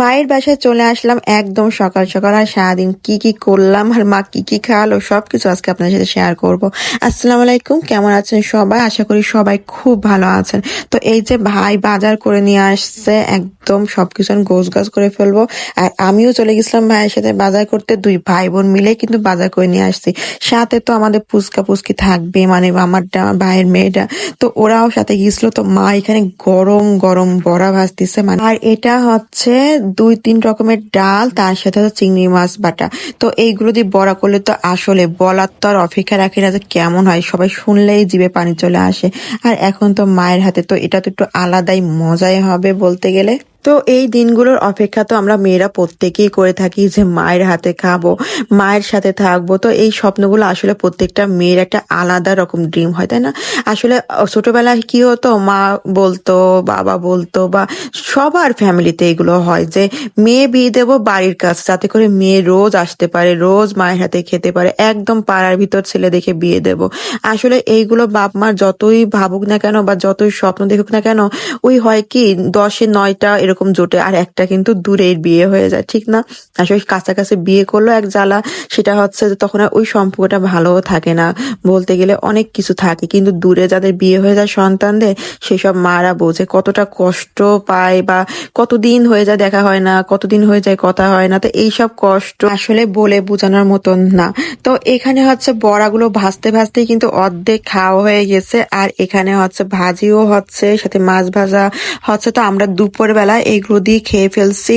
মায়ের বাসায় চলে আসলাম একদম সকাল সকাল, আর সারাদিন কি কি করলাম, আর মা কি কি খাওয়ালো, সবকিছু আজকে আপনার সাথে শেয়ার করব। আসসালামু আলাইকুম, কেমন আছেন সবাই? আশা করি সবাই খুব ভালো আছেন। তো এই যে ভাই বাজার করে নিয়ে আসছে, একদম সবকিছু আমি গোছ গাছ করে ফেলব। আর আমিও চলে গেছিলাম ভাইয়ের সাথে বাজার করতে, দুই ভাই বোন মিলে কিন্তু বাজার করে নিয়ে আসছি। সাথে তো আমাদের পুচকা পুচকি থাকবে মানে আমারটা আমার ভাইয়ের মেয়েটা। তো ওরাও সাথে গিয়েছিল তো মা এখানে গরম গরম বড়া ভাজতেছে মানে আর এটা হচ্ছে দুই তিন রকমের ডাল, তার সাথে চিংড়ি মাছ বাটা। তো এইগুলো দিয়ে বড়া করলে তো আসলে বলার তো আর অপেক্ষা রাখি না যে কেমন হয়, সবাই শুনলেই জিভে পানি চলে আসে। আর এখন তো মায়ের হাতে তো এটা তো একটু আলাদাই মজাই হবে বলতে গেলে। তো এই দিনগুলোর অপেক্ষা তো আমরা মেয়েরা প্রত্যেকেই করে থাকি যে মায়ের হাতে খাব, মায়ের সাথে থাকব। তো এই স্বপ্নগুলো আসলে প্রত্যেকটা মেয়ের একটা আলাদা রকম ড্রিম হয়, তাই না? আসলে ছোটবেলায় কি হতো? মা বলতো, বাবা বলতো বা সবার ফ্যামিলিতে এগুলো হয় যে মেয়ে বিয়ে দেবো বাড়ির কাছে যাতে করে মেয়ে রোজ আসতে পারে, রোজ মায়ের হাতে খেতে পারে, একদম পাড়ার ভিতর ছেলে দেখে বিয়ে দেব। আসলে এইগুলো বাপ মার যতই ভাবুক না কেন বা যতই স্বপ্ন দেখুক না কেন, ওই হয় কি দশে নয়টা এরকম জোটে আর একটা কিন্তু দূরের বিয়ে হয়ে যায়, ঠিক না? আসলে কাছাকাছি বিয়ে করল এক জ্বালা, সেটা হচ্ছে যে তখন ওই সম্পর্কটা ভালোও থাকে না। বলতে গেলে অনেক কিছু থাকে, কিন্তু দূরে যাদের বিয়ে হয়ে যায় সন্তানদের, সেসব মারা বোঝে কতটা কষ্ট পায় বা কতদিন হয়ে যায় দেখা হয় না, কতদিন হয়ে যায় কথা হয় না, তো এইসব কষ্ট আসলে বলে বোঝানোর মতন না। তো এখানে হচ্ছে বড়াগুলো ভাজতে ভাজতেই কিন্তু অর্ধেক খাওয়া হয়ে গেছে, আর এখানে হচ্ছে ভাজিও হচ্ছে, সাথে মাছ ভাজা হচ্ছে। তো আমরা দুপুর বেলা এগুলো দিয়ে খেয়ে ফেলছি।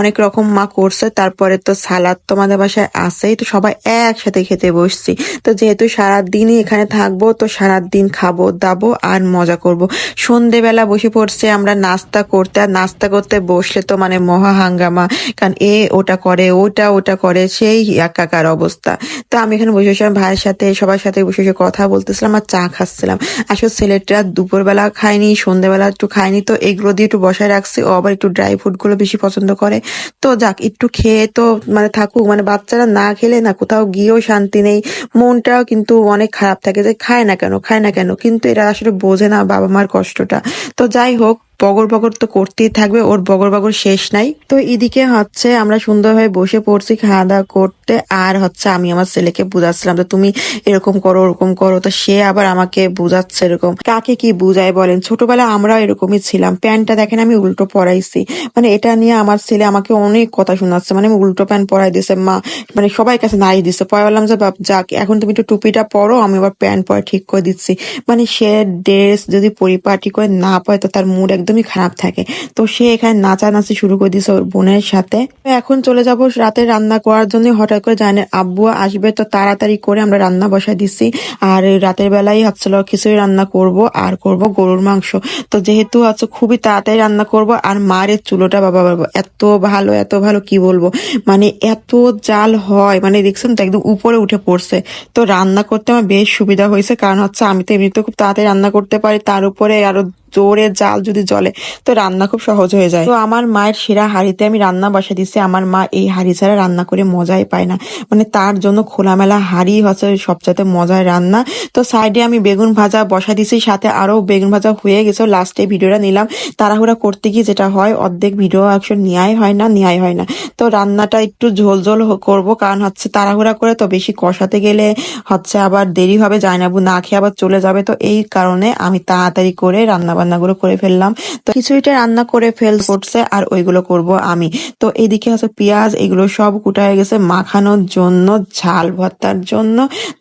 অনেক রকম মা করছে, তারপরে তো সালাদ তো আমাদের বাসায় আসেই তো সবাই একসাথে খেতে বসছি। তো যেহেতু সারাদিনই এখানে থাকব, তো সারাদিন খাব, দাবো আর মজা করব। সন্ধেবেলা বসে পড়ছে আমরা নাস্তা করতে, আর নাস্তা করতে বসলে তো মানে মহা হাঙ্গামা, কারণ এ ওটা করে, ওটা ওটা করে, সেই একাকার অবস্থা। তো আমি এখানে বসে বসে ভাইয়ের সাথে, সবার সাথে বসে বসে কথা বলতেছিলাম আর চা খাচ্ছিলাম। আসলে ছেলেটা দুপুরবেলা খায়নি, সন্ধেবেলা একটু খায়নি, তো এগুলো দিয়ে একটু বসায় রাখছি আবার একটু ড্রাই ফ্রুটগুলো বেশি পছন্দ করে। তো যাক, একটু খেয়ে তো মানে থাকুক মানে বাচ্চারা না খেলে না, কোথাও গিয়েও শান্তি নেই, মনটাও কিন্তু অনেক খারাপ থাকে যে খায় না কেন, খায় না কেন, কিন্তু এরা আসলে বোঝে না বাবা মার কষ্টটা। তো যাই হোক, বগর বগর তো করতেই থাকবে, ওর বগর বগর শেষ নাই। তো এদিকে হচ্ছে আমরা সুন্দরভাবে বসে পড়ছি, খাওয়া দাওয়া করতে আর হচ্ছে আমি আমার ছেলেকে বুঝাচ্ছিলাম তো তুমি এরকম করো, ওরকম করো। তো সে আবার আমাকে বুঝাচ্ছে এরকম। কাকে কি বুঝায় বলেন? ছোটবেলা আমরা এরকমই ছিলাম। প্যান্টটা দেখেন, আমি উল্টো পরাইছি। মানে এটা নিয়ে আমার ছেলে আমাকে অনেক কথা শোনাচ্ছে। মানে আমি উল্টো প্যান্ট পরাই দিছে, মা মানে সবাই কাছে নাই দিছে। পরে বললাম যে, বাপ, যাক, এখন তুমি একটু টুপিটা পরো, আমি আবার প্যান্ট পরে ঠিক করে দিচ্ছি। মানে সে ড্রেস যদি পরিপাটি করে না পায় তো তার মুড একদমই খারাপ থাকে। তো সে এখানে নাচানাচি শুরু করে দিয়েছে ওর বোনের সাথে। এখন চলে যাব রাতে রান্না করার জন্য হঠাৎ করে জানে, আব্বু আসবে তো তাড়াতাড়ি করে আমরা রান্না বসাই দিচ্ছি। আর রাতের বেলায় হচ্ছিল খিচুড়ি রান্না করব, আর করব গরুর মাংস। তো যেহেতু হচ্ছে খুবই তাড়াতাড়ি রান্না করব, আর মারের চুলোটা বাবা বাবা, এত ভালো এত ভালো কি বলব? মানে এত জাল হয় মানে দেখছেন তো একদম উপরে উঠে পড়ছে। তো রান্না করতে আমার বেশ সুবিধা হয়েছে, কারণ হচ্ছে আমি তো এমনিতে খুব তাড়াতাড়ি রান্না করতে পারি, তার উপরে আরও জোরে জাল যদি জ্বলে, তো রান্না খুব সহজ হয়ে যায়। তো আমার মায়ের সেরা হাড়িতে আমি রান্না বসা দিচ্ছি আমার মা এই হাড়ি ছাড়া রান্না করে মজাই পায় না। মানে তার জন্য খোলামেলা হাড়ি হচ্ছে সবচাইতে মজার রান্না। তো সাইডে আমি বেগুন ভাজা বসা দিছি, সাথে আরও বেগুন ভাজা হয়ে গেছে। লাস্টে ভিডিওটা নিলাম। তাড়াহুড়া করতে গিয়ে যেটা হয়, অর্ধেক ভিডিও অ্যাকশন নেওয়াই হয় না নেওয়াই হয় না। তো রান্নাটা একটু ঝোল ঝোল করব, কারণ হচ্ছে তাড়াহুড়া করে তো বেশি কষাতে গেলে হচ্ছে আবার দেরি হবে জায়নাবু না খেয়ে আবার চলে যাবে। তো এই কারণে আমি তাড়াতাড়ি করে রান্না বান্নাগুলো করে ফেললাম। তো খিচুড়িটা রান্না করে ফেল করছে আর ওইগুলো করব আমি। তো এদিকে হচ্ছে পেঁয়াজ, এগুলো সব কুটা হয়ে গেছে মাখানোর জন্য, ঝাল ভর্তার জন্য।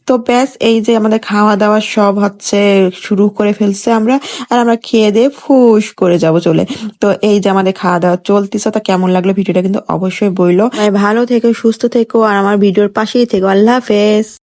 তো ব্যাস, এই যে আমাদের খাওয়া দাওয়া সব হচ্ছে শুরু করে ফেলছে আমরা। আর আমরা খেয়ে দিয়ে ফুস করে যাব চলে। তো এই যে আমাদের খাওয়া দাওয়া চলতেছে, তো কেমন লাগল ভিডিওটা কিন্তু অবশ্যই বইলো। ভালো থেকো, সুস্থ থেকো, আর আমার ভিডিওর পাশেই থেকো। আল্লাহ হাফেজ।